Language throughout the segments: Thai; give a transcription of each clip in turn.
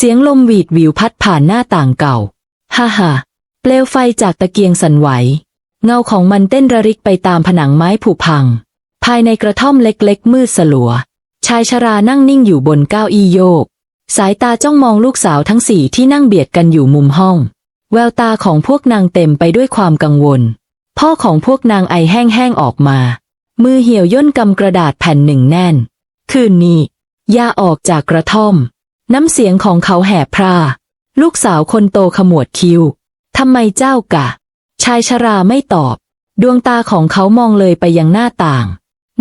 เสียงลมหวีดหวิวพัดผ่านหน้าต่างเก่า ฮ่าฮ่าเปลวไฟจากตะเกียงสั่นไหว เงาของมันเต้นระริกไปตามผนังไม้ผุพัง ภายในกระท่อมเล็กๆ มืดสลัว ชายชรานั่งนิ่งอยู่บนเก้าอี้โยก สายตาจ้องมองลูกสาวทั้งสี่ที่นั่งเบียดกันอยู่มุมห้อง แววตาของพวกนางเต็มไปด้วยความกังวล พ่อของพวกนางไอแห้งๆออกมา มือเหี่ยวย่นกำกระดาษแผ่นหนึ่งแน่น คืนนี้ยาออกจากกระท่อม น้ำเสียงของเขาแหบพร่าลูกสาวคนโตขมวดคิ้วทำไมเจ้ากะ ชายชราไม่ตอบ ดวงตาของเขามองเลยไปยังหน้าต่าง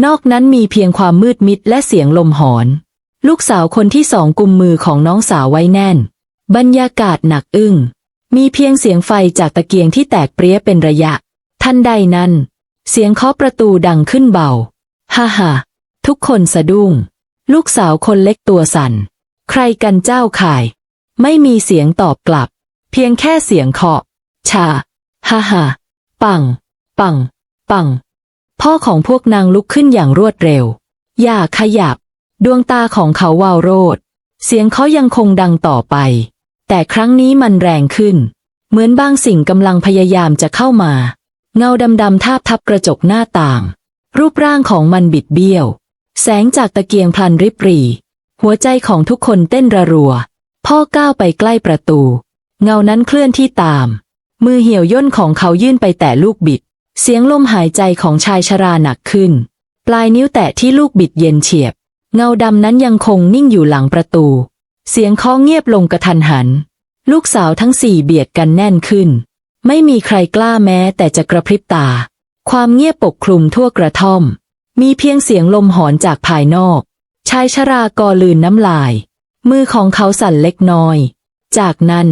นอกนั้นมีเพียงความมืดมิดและเสียงลมหอน ลูกสาวคนที่สองกุมมือของน้องสาวไว้แน่น บรรยากาศหนักอึ้ง มีเพียงเสียงไฟจากตะเกียงที่แตกเปรี้ยเป็นระยะ ทันใดนั้น เสียงเคาะประตูดังขึ้นเบา ฮ่าฮ่าทุกคนสะดุ้ง ลูกสาวคนเล็กตัวสั่น ใครกันเจ้าข่าย ไม่มีเสียงตอบกลับ เพียงแค่เสียงเคาะ ชา ฮ่าฮ่าปัง ปัง ปัง พ่อของพวกนางลุกขึ้นอย่างรวดเร็ว อย่าขยับ ดวงตาของเขาวาวโรด เสียงเขายังคงดังต่อไป แต่ครั้งนี้มันแรงขึ้น เหมือนบางสิ่งกำลังพยายามจะเข้ามา เงาดำๆทาบทับกระจกหน้าต่าง รูปร่างของมันบิดเบี้ยว แสงจากตะเกียงพลันริบหรี หัวใจของทุกคนเต้นระรัว พ่อก้าวไปใกล้ประตู เงานั้นเคลื่อนที่ตาม มือเหี่ยวย่นของเขายื่นไปแตะลูกบิด เสียงลมหายใจของชายชราหนักขึ้น ปลายนิ้วแตะที่ลูกบิดเย็นเฉียบ เงาดำนั้นยังคงนิ่งอยู่หลังประตู เสียงเคาะเงียบลงกระทันหัน ลูกสาวทั้งสี่เบียดกันแน่นขึ้น ไม่มีใครกล้าแม้แต่จะกระพริบตา ความเงียบปกคลุมทั่วกระท่อม มีเพียงเสียงลมหอนจากภายนอก ชายชรากอลืนน้ำลาย มือของเขาสั่นเล็กน้อย จากนั้น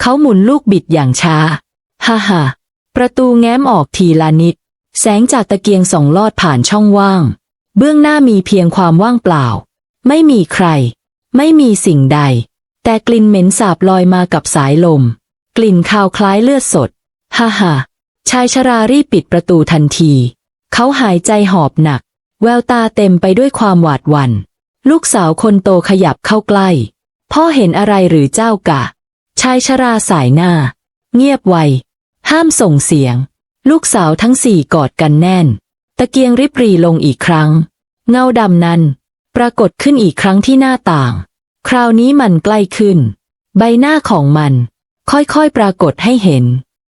เขาหมุนลูกบิดอย่างช้า ฮ่าฮ่าประตูแง้มออกทีละนิด แสงจากตะเกียงส่องลอดผ่านช่องว่าง เบื้องหน้ามีเพียงความว่างเปล่า ไม่มีใคร ไม่มีสิ่งใด แต่กลิ่นเหม็นสาบลอยมากับสายลม กลิ่นคาวคล้ายเลือดสด ฮ่าฮ่าชายชรารีบปิดประตูทันที เขาหายใจหอบหนัก แววตาเต็มไปด้วยความหวาดหวัน่น ลูกสาวคนโตขยับเข้าใกล้ พ่อเห็นอะไรหรือเจ้ากะ ชายชราสายหน้า เงียบไว ห้ามส่งเสียง ลูกสาวทั้งสี่กอดกันแน่น ตะเกียงริบรีลงอีกครั้ง เงาดำนั้น ปรากฏขึ้นอีกครั้งที่หน้าต่าง คราวนี้มันใกล้ขึ้น ใบหน้าของมัน ค่อยๆปรากฏให้เห็น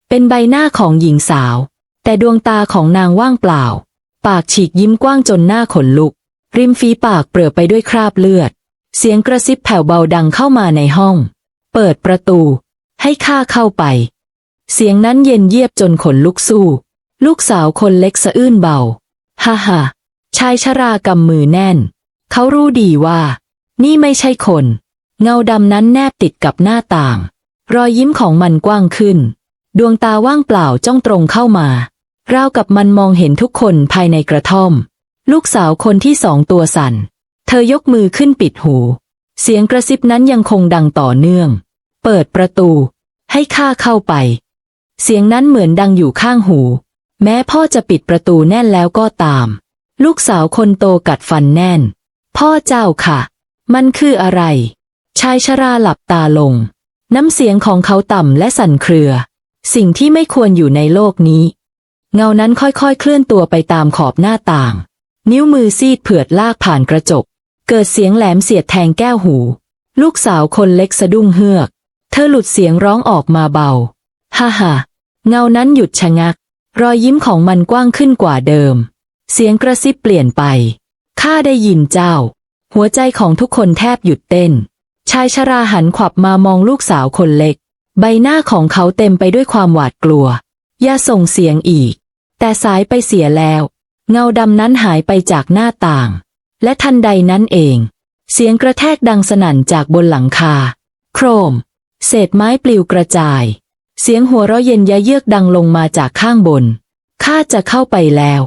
เป็นใบหน้าของหญิงสาว แต่ดวงตาของนางว่างเปล่า ปากฉีกยิ้มกว้างจนหน้าขนลุก ริมฝีปากเปรอะไปด้วยคราบเลือด เสียงกระซิบแผ่วเบาดังเข้ามาในห้อง เปิดประตู ให้ข้าเข้าไป เสียงนั้นเย็นเยียบจนขนลุกสู้ ลูกสาวคนเล็กสะอื้นเบา ฮ่าฮ่าชายชรากำมือแน่น เขารู้ดีว่า นี่ไม่ใช่คน เงาดำนั้นแนบติดกับหน้าต่าง รอยยิ้มของมันกว้างขึ้น ดวงตาว่างเปล่าจ้องตรงเข้ามา ราวกับมันมองเห็นทุกคนภายในกระท่อม ลูกสาวคนที่สองตัวสั่น เธอยกมือขึ้นปิดหู เสียงกระซิบนั้นยังคงดังต่อเนื่อง เปิดประตู ให้ข้าเข้าไป เสียงนั้นเหมือนดังอยู่ข้างหู แม้พ่อจะปิดประตูแน่นแล้วก็ตาม ลูกสาวคนโตกัดฟันแน่น พ่อเจ้าค่ะ มันคืออะไร ชายชราหลับตาลง น้ำเสียงของเขาต่ำและสั่นเครือ สิ่งที่ไม่ควรอยู่ในโลกนี้ เงานั้นค่อยๆเคลื่อนตัวไปตามขอบหน้าต่าง นิ้วมือซีดเผือดลากผ่านกระจก เกิดเสียงแหลมเสียดแทงแก้วหู ลูกสาวคนเล็กสะดุ้งเฮือก เธอหลุดเสียงร้องออกมาเบา ฮ่าฮ่าเงานั้นหยุดชะงัก รอยยิ้มของมันกว้างขึ้นกว่าเดิม เสียงกระซิบเปลี่ยนไป ข้าได้ยินเจ้า หัวใจของทุกคนแทบหยุดเต้น ชายชราหันขวับมามองลูกสาวคนเล็ก ใบหน้าของเขาเต็มไปด้วยความหวาดกลัว อย่าส่งเสียงอีก แต่สายไปเสียแล้ว เงาดำนั้นหายไปจากหน้าต่าง และทันใดนั้นเอง เสียงกระแทกดังสนั่นจากบนหลังคา โครม เศษไม้ปลิวกระจาย เสียงหัวเราะเย็นยะเยือกดังลงมาจากข้างบน ข้าจะเข้าไปแล้ว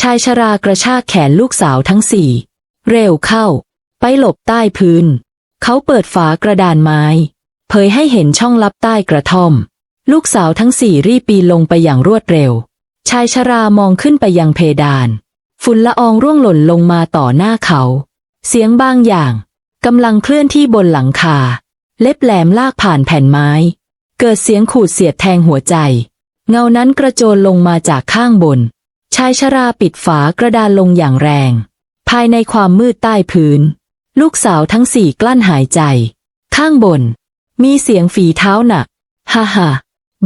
ชายชรากระชากแขนลูกสาวทั้งสี่ เร็วเข้า ไปหลบใต้พื้น เขาเปิดฝากระดานไม้ เผยให้เห็นช่องลับใต้กระท่อม ลูกสาวทั้งสี่รีบปีนลงไปอย่างรวดเร็ว ชายชรามองขึ้นไปยังเพดาน ฝุ่นละอองร่วงหล่นลงมาต่อหน้าเขา เสียงบางอย่างกำลังเคลื่อนที่บนหลังคา เล็บแหลมลากผ่านแผ่นไม้ เกิดเสียงขูดเสียดแทงหัวใจ เงานั้นกระโจนลงมาจากข้างบน ชายชราปิดฝากระดานลงอย่างแรง ภายในความมืดใต้พื้น ลูกสาวทั้งสี่กลั้นหายใจ ข้างบน มีเสียงฝีเท้าหนัก ฮ่าฮ่า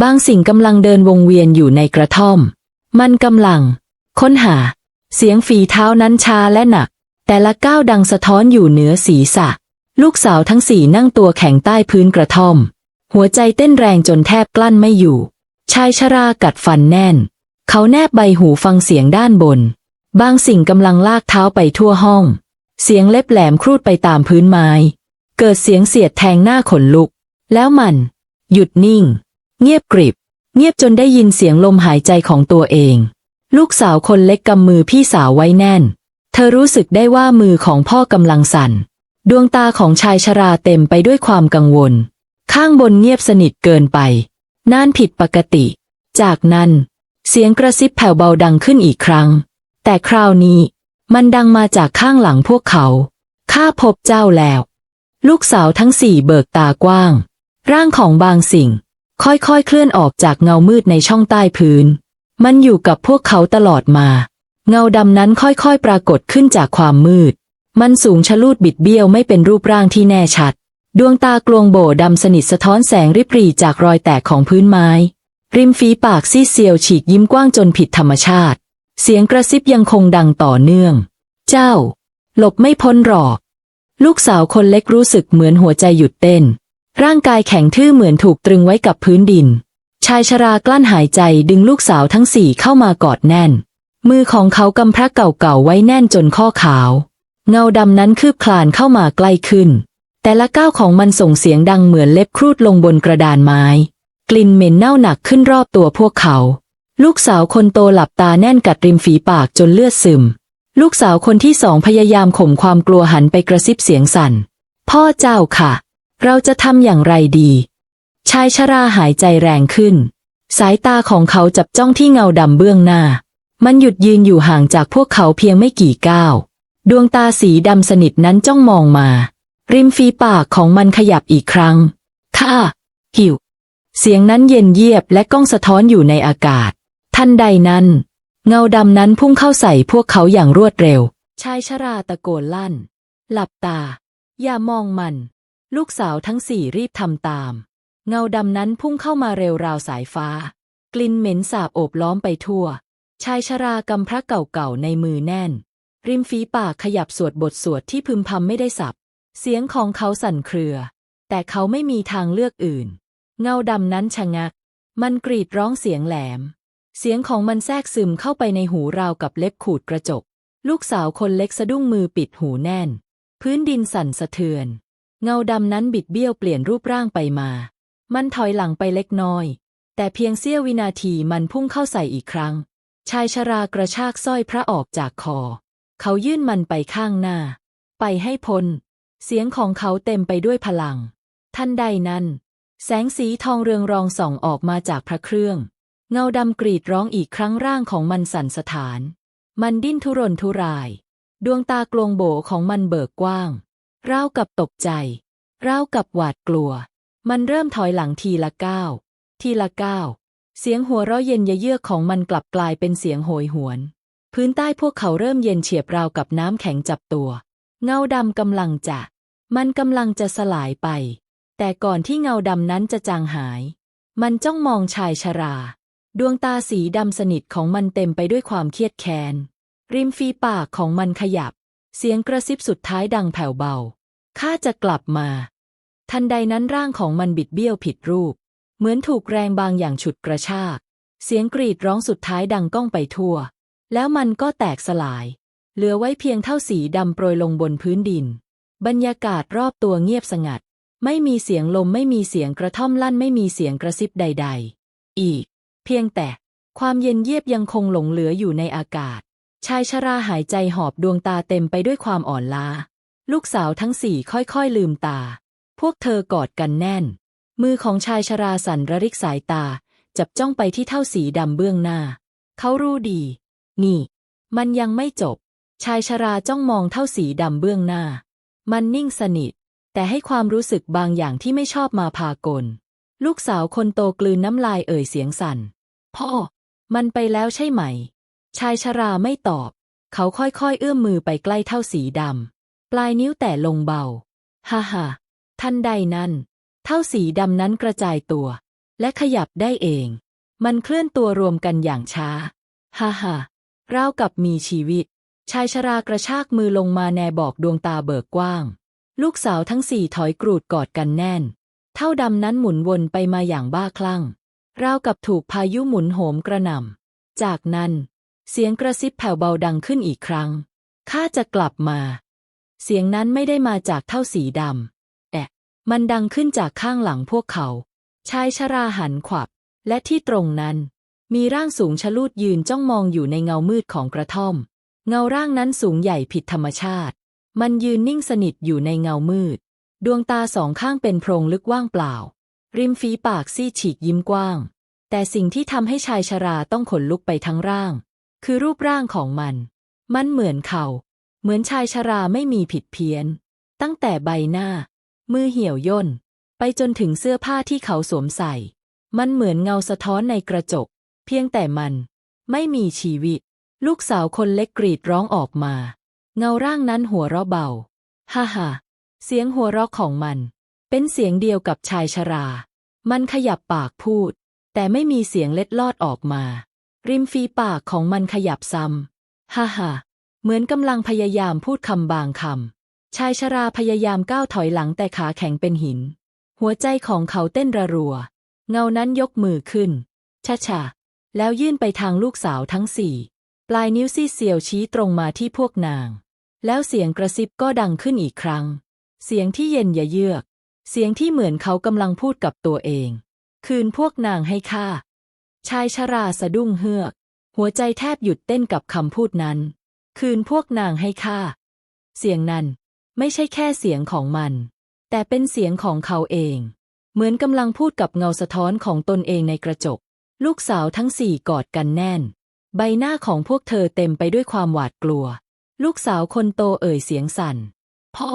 บางสิ่งกำลังเดินวงเวียนอยู่ในกระท่อม มันกำลัง ค้นหา เสียงฝีเท้านั้นชาและหนัก แต่ละก้าวดังสะท้อนอยู่เหนือศีรษะ ลูกสาวทั้งสี่นั่งตัวแข็งใต้พื้นกระท่อม หัวใจเต้นแรงจนแทบกลั้นไม่อยู่ ชายชรากัดฟันแน่น เขาแนบใบหูฟังเสียงด้านบน บางสิ่งกำลังลากเท้าไปทั่วห้อง เสียงเล็บแหลมครูดไปตามพื้นไม้ เกิดเสียงเสียดแทงหน้าขนลุก แล้วมัน หยุดนิ่ง เงียบกริบ เงียบจนได้ยินเสียงลมหายใจของตัวเอง ลูกสาวคนเล็กกำมือพี่สาวไว้แน่น เธอรู้สึกได้ว่ามือของพ่อกำลังสั่น ดวงตาของชายชราเต็มไปด้วยความกังวล ข้างบนเงียบสนิทเกินไปน่านผิดปกติ จากนั้น เสียงกระซิบแผ่วเบาดังขึ้นอีกครั้ง แต่คราวนี้ มันดังมาจากข้างหลังพวกเขา ข้าพบเจ้าแล้ว ลูกสาวทั้งสี่เบิกตากว้าง ร่างของบางสิ่ง ค่อยๆ เคลื่อนออกจากเงามืดในช่องใต้พื้น มันอยู่กับพวกเขาตลอดมา เงาดำนั้นค่อยๆ ปรากฏขึ้นจากความมืด มันสูงชะลูดบิดเบี้ยวไม่เป็นรูปร่างที่แน่ชัด ดวงตากลวงโบดำสนิทสะท้อนแสงริบรีจากรอยแตกของพื้นไม้ ริมฝีปากซีดเซียวฉีกยิ้มกว้างจนผิดธรรมชาติ เสียงกระซิบยังคงดังต่อเนื่อง เจ้า หลบไม่พ้นหรอก ลูกสาวคนเล็กรู้สึกเหมือนหัวใจหยุดเต้น ร่างกายแข็งทื่อเหมือนถูกตรึงไว้กับพื้นดิน ชายชรากลั้นหายใจดึงลูกสาวทั้งสี่เข้ามากอดแน่น มือของเขากำพระเก่าๆไว้แน่นจนข้อขาว เงาดำนั้นคืบคลานเข้ามาใกล้ขึ้น แต่ละก้าวของมันส่งเสียงดังเหมือนเล็บครูดลงบนกระดานไม้ กลิ่นเหม็นเน่าหนักขึ้นรอบตัวพวกเขา ลูกสาวคนโตหลับตาแน่นกัดริมฝีปากจนเลือดซึม ลูกสาวคนที่สองพยายามข่มความกลัวหันไปกระซิบเสียงสั่น พ่อเจ้าค่ะ เราจะทำอย่างไรดี ชายชราหายใจแรงขึ้น สายตาของเขาจับจ้องที่เงาดำเบื้องหน้า มันหยุดยืนอยู่ห่างจากพวกเขาเพียงไม่กี่ก้าว ดวงตาสีดำสนิทนั้นจ้องมองมา ริมฝีปากของมันขยับอีกครั้งค่ะหิว เสียงนั้นเย็นเยียบและก้องสะท้อนอยู่ในอากาศ ทันใดนั้น เงาดำนั้นพุ่งเข้าใส่พวกเขาอย่างรวดเร็ว ชายชราตะโกนลั่น หลับตา อย่ามองมัน ลูกสาวทั้งสี่รีบทำตาม เงาดำนั้นพุ่งเข้ามาเร็วราวสายฟ้า กลิ่นเหม็นสาบโอบล้อมไปทั่ว ชายชรากำพระเก่าๆในมือแน่น ริมฝีปากขยับสวดบทสวดที่พึมพำไม่ได้สับ เสียงของเขาสั่นเครือ แต่เขาไม่มีทางเลือกอื่น เงาดำนั้นชะงัก มันกรีดร้องเสียงแหลม เสียงของมันแทรกซึมเข้าไปในหูราวกับเล็บขูดกระจก ลูกสาวคนเล็กสะดุ้งมือปิดหูแน่น พื้นดินสั่นสะเทือน เงาดำนั้นบิดเบี้ยวเปลี่ยนรูปร่างไปมา มันถอยหลังไปเล็กน้อย แต่เพียงเสี้ยววินาทีมันพุ่งเข้าใส่อีกครั้ง ชายชรากระชากสร้อยพระออกจากคอ เขายื่นมันไปข้างหน้า ไปให้พ้น เสียงของเขาเต็มไปด้วยพลัง ทันใดนั้น แสงสีทองเรืองรองส่องออกมาจากพระเครื่อง เงาดำกรีดร้องอีกครั้งร่างของมันสั่นสะท้าน มันดิ้นทุรนทุราย ดวงตากลวงโบของมันเบิกกว้าง ราวกับตกใจ ราวกับหวาดกลัว มันเริ่มถอยหลังทีละก้าว ทีละก้าว เสียงหัวเราะเย็นเยือกของมันกลับกลายเป็นเสียงโหยหวน พื้นใต้พวกเขาเริ่มเย็นเฉียบราวกับน้ำแข็งจับตัว เงาดำกำลังจะ มันกำลังจะสลายไป แต่ก่อนที่เงาดำนั้นจะจางหาย มันจ้องมองชายชรา ดวงตาสีดำสนิทของมันเต็มไปด้วยความเครียดแค้น ริมฝีปากของมันขยับ เสียงกระซิบสุดท้ายดังแผ่วเบา ข้าจะกลับมา ทันใดนั้นร่างของมันบิดเบี้ยวผิดรูป เหมือนถูกแรงบางอย่างฉุดกระชาก เสียงกรีดร้องสุดท้ายดังก้องไปทั่ว แล้วมันก็แตกสลาย เหลือไว้เพียงเท่าสีดำโปรยลงบนพื้นดิน บรรยากาศรอบตัวเงียบสงัด ไม่มีเสียงลมไม่มีเสียงกระท่อมลั่นไม่มีเสียงกระซิบใด ๆ อีก เพียงแต่ความเย็นเยียบยังคงหลงเหลืออยู่ในอากาศ ชายชราหายใจหอบดวงตาเต็มไปด้วยความอ่อนล้า ลูกสาวทั้งสี่ค่อยๆลืมตา พวกเธอกอดกันแน่น มือของชายชราสั่นระริกสายตา จับจ้องไปที่เท่าสีดำเบื้องหน้า เขารู้ดี นี่ มันยังไม่จบ ชายชราจ้องมองเท่าสีดำเบื้องหน้า มันนิ่งสนิท แต่ให้ความรู้สึกบางอย่างที่ไม่ชอบมาพากล ลูกสาวคนโตกลืนน้ำลายเอ่ยเสียงสั่น พ่อ มันไปแล้วใช่ไหม ชายชราไม่ตอบ เขาค่อยๆ เอื้อมมือไปใกล้เท่าสีดำ ปลายนิ้วแตะลงเบา ฮ่าฮ่าทันใดนั้น เท่าสีดำนั้นกระจายตัว และขยับได้เอง มันเคลื่อนตัวรวมกันอย่างช้า ฮ่าฮ่าราวกับมีชีวิต ชายชรากระชากมือลงมาแนบอกดวงตาเบิกกว้าง ลูกสาวทั้งสี่ถอยกรูดกอดกันแน่น เท่าดำนั้นหมุนวนไปมาอย่างบ้าคลั่ง ราวกับถูกพายุหมุนโหมกระหน่ำ จากนั้น เสียงกระซิบแผ่วเบาดังขึ้นอีกครั้ง ข้าจะกลับมา เสียงนั้นไม่ได้มาจากเท่าสีดำ แอะ มันดังขึ้นจากข้างหลังพวกเขา ชายชราหันขวับ และที่ตรงนั้น มีร่างสูงชะลูดยืนจ้องมองอยู่ในเงามืดของกระท่อม เงาร่างนั้นสูงใหญ่ผิดธรรมชาติ มันยืนนิ่งสนิทอยู่ในเงามืด ดวงตาสองข้างเป็นโพรงลึกว่างเปล่า ริมฝีปากซีดฉีกยิ้มกว้าง แต่สิ่งที่ทำให้ชายชราต้องขนลุกไปทั้งร่าง คือรูปร่างของมัน มันเหมือนเขา เหมือนชายชราไม่มีผิดเพี้ยน ตั้งแต่ใบหน้า มือเหี่ยวย่น ไปจนถึงเสื้อผ้าที่เขาสวมใส่ มันเหมือนเงาสะท้อนในกระจก เพียงแต่มัน ไม่มีชีวิต ลูกสาวคนเล็กกรีดร้องออกมา เงาร่างนั้นหัวเราะเบา ฮ่าฮ่าเสียงหัวเราะของมัน เป็นเสียงเดียวกับชายชรา มันขยับปากพูด แต่ไม่มีเสียงเล็ดลอดออกมา ริมฝีปากของมันขยับซ้ำฮ่าฮ่าเหมือนกำลังพยายามพูดคำบางคำชายชราพยายามก้าวถอยหลังแต่ขาแข็งเป็นหิน หัวใจของเขาเต้นระรัว เงานั้นยกมือขึ้นช้าๆแล้วยื่นไปทางลูกสาวทั้งสี่ ปลายนิ้วซีดเสียวชี้ตรงมาที่พวกนาง แล้วเสียงกระซิบก็ดังขึ้นอีกครั้ง เสียงที่เย็นยะเยือก เสียงที่เหมือนเขากำลังพูดกับตัวเอง คืนพวกนางให้ข้า ชายชราสะดุ้งเฮือก หัวใจแทบหยุดเต้นกับคำพูดนั้น คืนพวกนางให้ข้า เสียงนั้นไม่ใช่แค่เสียงของมัน แต่เป็นเสียงของเขาเอง เหมือนกำลังพูดกับเงาสะท้อนของตนเองในกระจก ลูกสาวทั้งสี่กอดกันแน่น ใบหน้าของพวกเธอเต็มไปด้วยความหวาดกลัว ลูกสาวคนโตเอ่ยเสียงสั่น พ่อ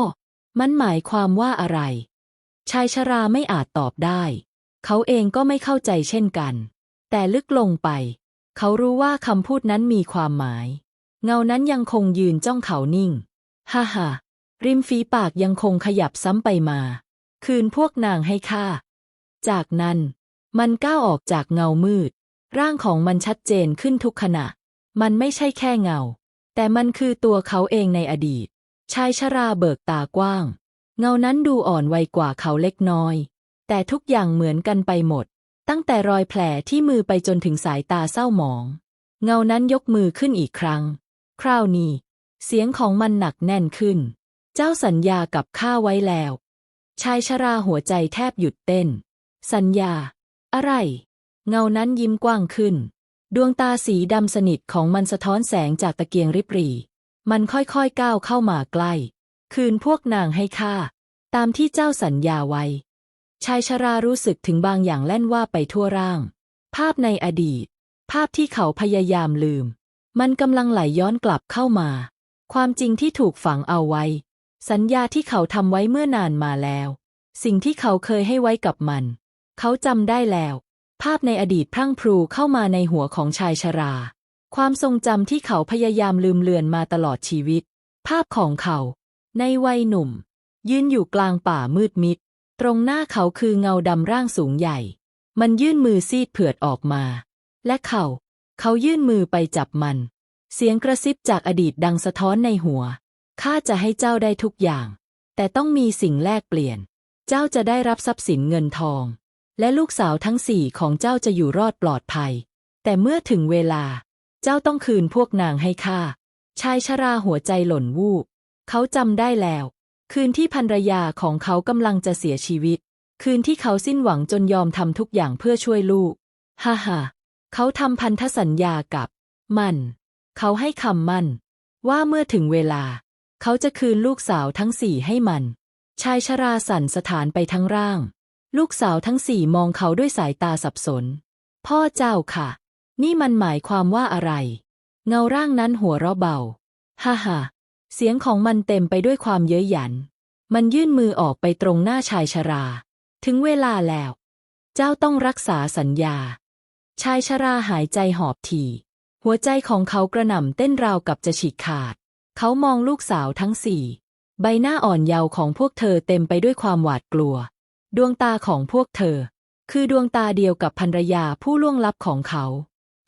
มันหมายความว่าอะไร ชายชราไม่อาจตอบได้ เขาเองก็ไม่เข้าใจเช่นกัน แต่ลึกลงไป เขารู้ว่าคำพูดนั้นมีความหมาย เงานั้นยังคงยืนจ้องเขานิ่ง ฮ่าฮ่าริมฝีปากยังคงขยับซ้ำไปมา คืนพวกนางให้ข้า จากนั้น มันก้าวออกจากเงามืด ร่างของมันชัดเจนขึ้นทุกขณะ มันไม่ใช่แค่เงา แต่มันคือตัวเขาเองในอดีต ชายชราเบิกตากว้าง เงานั้นดูอ่อนวัยกว่าเขาเล็กน้อย แต่ทุกอย่างเหมือนกันไปหมด ตั้งแต่รอยแผลที่มือไปจนถึงสายตาเศร้าหมอง เงานั้นยกมือขึ้นอีกครั้ง คราวนี้ เสียงของมันหนักแน่นขึ้น เจ้าสัญญากับข้าไว้แล้ว ชายชราหัวใจแทบหยุดเต้น สัญญา อะไร เงานั้นยิ้มกว้างขึ้น ดวงตาสีดำสนิทของมันสะท้อนแสงจากตะเกียงริบหรี่มันค่อยๆก้าวเข้ามาใกล้ คืนพวกนางให้ข้าตามที่เจ้าสัญญาไว้ ชายชรารู้สึกถึงบางอย่างแล่นว่าไปทั่วร่าง ภาพในอดีต ภาพที่เขาพยายามลืม มันกำลังไหลย้อนกลับเข้ามา ความจริงที่ถูกฝังเอาไว้ สัญญาที่เขาทำไว้เมื่อนานมาแล้ว สิ่งที่เขาเคยให้ไว้กับมัน เขาจำได้แล้ว ภาพในอดีตพรั่งพรูเข้ามาในหัวของชายชรา ความทรงจำที่เขาพยายามลืมเลือนมาตลอดชีวิต ภาพของเขา ในวัยหนุ่ม ยืนอยู่กลางป่ามืดมิด ตรงหน้าเขาคือเงาดำร่างสูงใหญ่ มันยื่นมือซีดเผือดออกมา และเขา เขายื่นมือไปจับมัน เสียงกระซิบจากอดีตดังสะท้อนในหัว ข้าจะให้เจ้าได้ทุกอย่าง แต่ต้องมีสิ่งแลกเปลี่ยน เจ้าจะได้รับทรัพย์สินเงินทอง และลูกสาวทั้งสี่ของเจ้าจะอยู่รอดปลอดภัย แต่เมื่อถึงเวลา เจ้าต้องคืนพวกนางให้ข้า ชายชราหัวใจหล่นวูบ เขาจำได้แล้ว คืนที่ภรรยาของเขากำลังจะเสียชีวิต คืนที่เขาสิ้นหวังจนยอมทำทุกอย่างเพื่อช่วยลูก ฮ่าฮ่าเขาทำพันธสัญญากับ มัน เขาให้คำมั่น ว่าเมื่อถึงเวลา เขาจะคืนลูกสาวทั้งสี่ให้มัน ชายชราสั่นสถานไปทั้งร่าง ลูกสาวทั้งสี่มองเขาด้วยสายตาสับสน พ่อเจ้าค่ะ นี่มันหมายความว่าอะไร เงาร่างนั้นหัวเราะเบา ฮ่าฮ่า เสียงของมันเต็มไปด้วยความเย้ยหยัน มันยื่นมือออกไปตรงหน้าชายชรา ถึงเวลาแล้ว เจ้าต้องรักษาสัญญา ชายชราหายใจหอบถี่ หัวใจของเขากระหน่ำเต้นราวกับจะฉีกขาด เขามองลูกสาวทั้งสี่ ใบหน้าอ่อนเยาว์ของพวกเธอเต็มไปด้วยความหวาดกลัว ดวงตาของพวกเธอ คือดวงตาเดียวกับภรรยาผู้ล่วงลับของเขา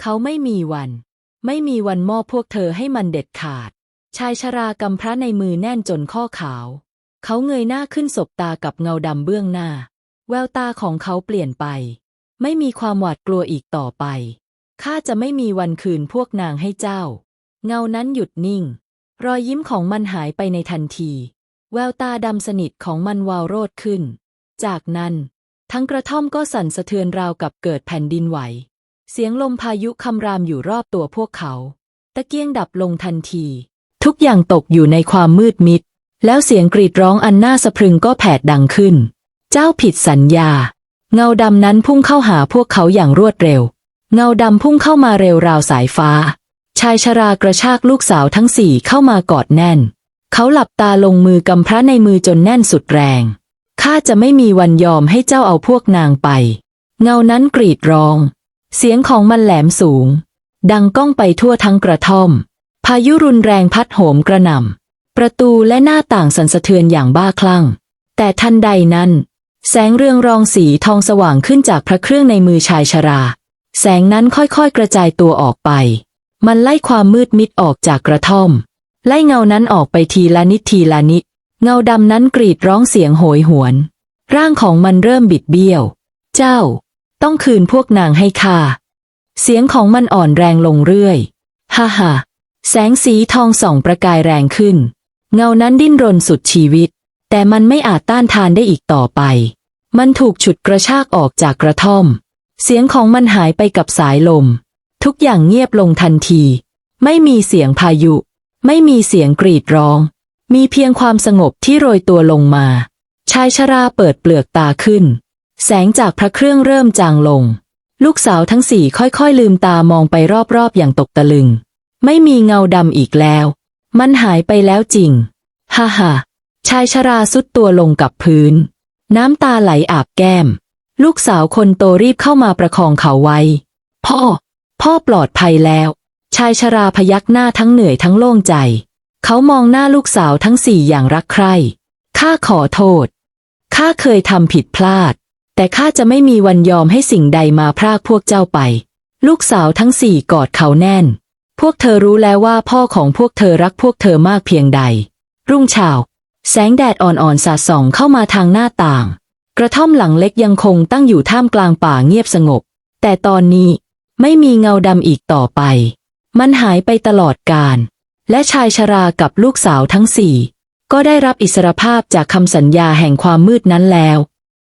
เขาไม่มีวัน ไม่มีวันมอบพวกเธอให้มันเด็ดขาด ชายชรากำพระในมือแน่นจนข้อขาว เขาเงยหน้าขึ้นสบตากับเงาดำเบื้องหน้า แววตาของเขาเปลี่ยนไป ไม่มีความหวาดกลัวอีกต่อไปข้าจะไม่มีวันคืนพวกนางให้เจ้า เงานั้นหยุดนิ่ง รอยยิ้มของมันหายไปในทันที แววตาดำสนิทของมันวาวโรดขึ้น จากนั้น ทั้งกระท่อมก็สั่นสะเทือนราวกับเกิดแผ่นดินไหว เสียงลมพายุคำรามอยู่รอบตัวพวกเขา ตะเกียงดับลงทันที ทุกอย่างตกอยู่ในความมืดมิด แล้วเสียงกรีดร้องอันน่าสะพรึงก็แผดดังขึ้น เจ้าผิดสัญญา เงาดำนั้นพุ่งเข้าหาพวกเขาอย่างรวดเร็ว เงาดำพุ่งเข้ามาเร็วราวสายฟ้า ชายชรากระชากลูกสาวทั้งสี่เข้ามากอดแน่น เขาหลับตาลงมือกำพระในมือจนแน่นสุดแรงข้าจะไม่มีวันยอมให้เจ้าเอาพวกนางไป เงานั้นกรีดร้อง เสียงของมันแหลมสูง ดังก้องไปทั่วทั้งกระท่อม พายุรุนแรงพัดโหมกระหน่ำ ประตูและหน้าต่างสั่นสะเทือนอย่างบ้าคลั่ง แต่ทันใดนั้น แสงเรืองรองสีทองสว่างขึ้นจากพระเครื่องในมือชายชรา แสงนั้นค่อยๆกระจายตัวออกไป มันไล่ความมืดมิดออกจากกระท่อม ไล่เงานั้นออกไปทีละนิดทีละนิด เงาดำนั้นกรีดร้องเสียงโหยหวน ร่างของมันเริ่มบิดเบี้ยว เจ้า ต้องคืนพวกนางให้ข้าเสียงของมันอ่อนแรงลงเรื่อย ฮ่าฮ่า แสงสีทองส่องประกายแรงขึ้น เงานั้นดิ้นรนสุดชีวิต แต่มันไม่อาจต้านทานได้อีกต่อไป มันถูกฉุดกระชากออกจากกระท่อม เสียงของมันหายไปกับสายลม ทุกอย่างเงียบลงทันที ไม่มีเสียงพายุ ไม่มีเสียงกรีดร้อง มีเพียงความสงบที่โรยตัวลงมา ชายชราเปิดเปลือกตาขึ้น แสงจากพระเครื่องเริ่มจางลง ลูกสาวทั้งสี่ค่อยๆลืมตามองไปรอบๆอย่างตกตะลึง ไม่มีเงาดำอีกแล้ว มันหายไปแล้วจริง ฮ่าฮ่าชายชราสุดตัวลงกับพื้น น้ำตาไหลอาบแก้ม ลูกสาวคนโตรีบเข้ามาประคองเขาไว้ พ่อ พ่อปลอดภัยแล้ว ชายชราพยักหน้าทั้งเหนื่อยทั้งโล่งใจ เขามองหน้าลูกสาวทั้งสี่อย่างรักใคร่ข้าขอโทษ ข้าเคยทำผิดพลาด แต่ข้าจะไม่มีวันยอมให้สิ่งใดมาพรากพวกเจ้าไป ลูกสาวทั้งสี่กอดเขาแน่น พวกเธอรู้แล้วว่าพ่อของพวกเธอรักพวกเธอมากเพียงใด รุ่งเช้าแสงแดดอ่อนๆสาดส่องเข้ามาทางหน้าต่าง กระท่อมหลังเล็กยังคงตั้งอยู่ท่ามกลางป่าเงียบสงบ แต่ตอนนี้ไม่มีเงาดำอีกต่อไป มันหายไปตลอดกาลและชายชรากับลูกสาวทั้งสี่ ก็ได้รับอิสรภาพจากคำสัญญาแห่งความมืดนั้นแล้ว